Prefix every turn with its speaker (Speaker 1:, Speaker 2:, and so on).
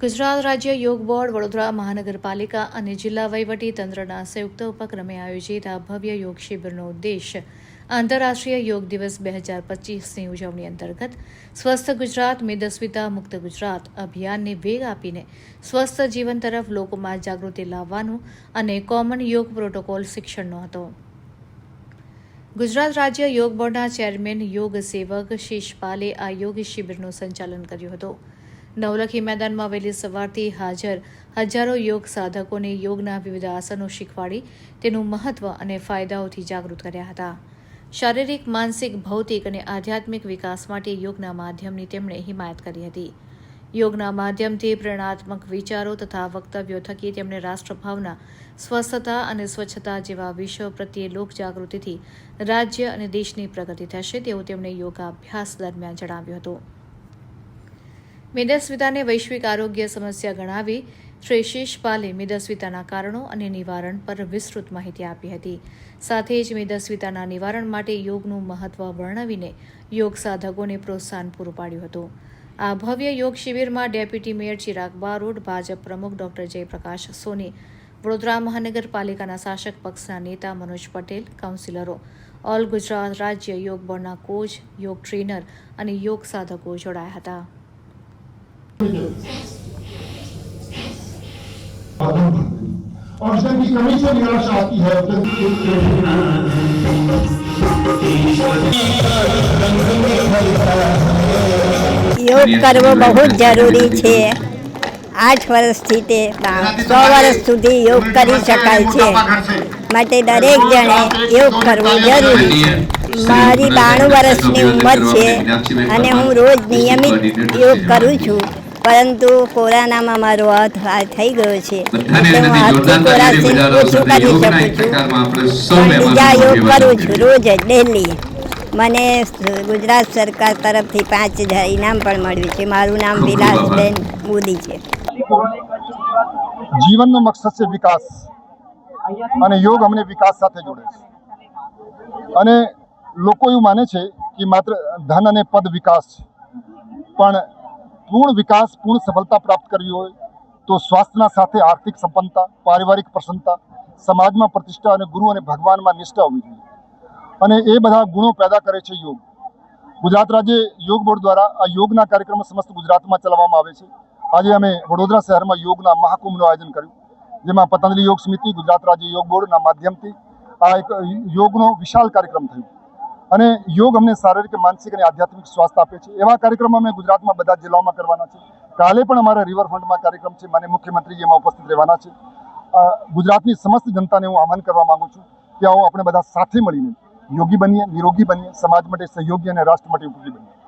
Speaker 1: ગુજરાત રાજ્ય યોગ બોર્ડ, વડોદરા મહાનગરપાલિકા અને જિલ્લા વહીવટી તંત્રના સંયુક્ત ઉપક્રમે આયોજિત આ ભવ્ય યોગ શિબિરનો ઉદ્દેશ આંતરરાષ્ટ્રીય યોગ દિવસ બે હજાર પચીસની ઉજવણી અંતર્ગત સ્વસ્થ ગુજરાત, મેદસ્વિતા મુક્ત ગુજરાત અભિયાનને વેગ આપીને સ્વસ્થ જીવન તરફ લોકોમાં જાગૃતિ લાવવાનું અને કોમન યોગ પ્રોટોકોલ શિક્ષણનો હતો. ગુજરાત રાજ્ય યોગ બોર્ડના ચેરમેન યોગ સેવક શીશપાલે આ યોગ શિબિરનું સંચાલન કર્યું હતું. નવલખી મેદાનમાં વહેલી સવારથી હાજર હજારો યોગ સાધકોને યોગના વિવિધ આસનો શીખવાડી તેનું મહત્વ અને ફાયદાઓથી જાગૃત કર્યા હતા. શારીરિક, માનસિક, ભૌતિક અને આધ્યાત્મિક વિકાસ માટે યોગના માધ્યમની તેમણે હિમાયત કરી હતી. યોગના માધ્યમથી પ્રેરણાત્મક વિચારો તથા વક્તવ્યો થકી તેમણે રાષ્ટ્રભાવના, સ્વસ્થતા અને સ્વચ્છતા જેવા વિષયો પ્રત્યે લોકજાગૃતિથી રાજ્ય અને દેશની પ્રગતિ થશે તેવું તેમણે યોગાભ્યાસ દરમિયાન જણાવ્યું હતું. મેદસ્વિતાને વૈશ્વિક આરોગ્ય સમસ્યા ગણાવી શ્રી શીશપાલે મેદસ્વિતાના કારણો અને નિવારણ પર વિસ્તૃત માહિતી આપી હતી. સાથે જ મેદસ્વિતાના નિવારણ માટે યોગનું મહત્વ વર્ણવીને યોગ સાધકોને પ્રોત્સાહન પૂરું પાડ્યું હતું. આ ભવ્ય યોગ શિબિરમાં ડેપ્યુટી મેયર ચિરાગ બારોડ ભાજપ પ્રમુખ ડોક્ટર જયપ્રકાશ સોની, વડોદરા મહાનગરપાલિકાના શાસક પક્ષના નેતા મનોજ પટેલ, કાઉન્સિલરો, ઓલ ગુજરાત રાજ્ય યોગ બોર્ડના કોચ, યોગ ટ્રેનર અને યોગ સાધકો જોડાયા હતા.
Speaker 2: और जब की कमी से निराशा आती है तो
Speaker 3: યોગ કરવો બહુ જ જરૂરી છે આઠ વર્ષથી તે સો વર્ષ સુધી યોગ કરી શકાય છે માટે દરેક જણે યોગ કરવો જરૂરી છે મારી બાણું વર્ષની ઉંમર છે અને હું રોજ નિયમિત યોગ કરું છું પરંતુ કોરોનામાં મારો હાથ આ થઈ ગયો છે. એટલે હું હાથથી ઓછું કરી શકું છું. બીજા યોગ કરું છું રોજ ડેલી મને ગુજરાત સરકાર તરફથી પાંચ હજાર ઇનામ પણ મળ્યું છે. મારું નામ વિલાસબેન મોદી છે.
Speaker 2: જીવનનો મકસદ છે વિકાસ. અને યોગ અમને વિકાસ સાથે જોડે છે. અને લોકો એવું માને છે કે માત્ર ધન અને પદ વિકાસ છે. પણ પૂર્ણ વિકાસ, પૂર્ણ સફળતા પ્રાપ્ત કરવી હોય તો સ્વાસ્થ્યના સાથે આર્થિક સંપન્નતા, પારિવારિક પ્રસન્નતા, સમાજમાં પ્રતિષ્ઠા અને ગુરુ અને ભગવાનમાં નિષ્ઠા હોવી જોઈએ. અને એ બધા ગુણો પેદા કરે છે યોગ. ગુજરાત રાજ્ય યોગ બોર્ડ દ્વારા આ યોગના કાર્યક્રમ સમસ્ત ગુજરાતમાં ચલાવવામાં આવે છે. આજે અમે વડોદરા શહેરમાં યોગના મહાકુંભનું આયોજન કર્યું. જેમાં પતંજલિ યોગ સમિતિ, ગુજરાત રાજ્ય યોગ બોર્ડના માધ્યમથી આ એક યોગનો વિશાળ કાર્યક્રમ થયો. અને યોગ અમને શારીરિક, માનસિક અને આધ્યાત્મિક સ્વાસ્થ્ય આપે છે. એવા કાર્યક્રમ અમે ગુજરાતમાં બધા જિલ્લાઓમાં કરવાના છે. કાલે પણ અમારા રિવરફ્રન્ટમાં કાર્યક્રમ છે. મને મુખ્યમંત્રી એમાં ઉપસ્થિત રહેવાના છે. ગુજરાતની સમસ્ત જનતાને હું આહવાન કરવા માંગુ છું કે આવો આપણે બધા સાથે મળીને યોગી બનીએ, નિરોગી બનીએ, સમાજ માટે સહયોગી અને રાષ્ટ્ર માટે ઉપયોગી બનીએ.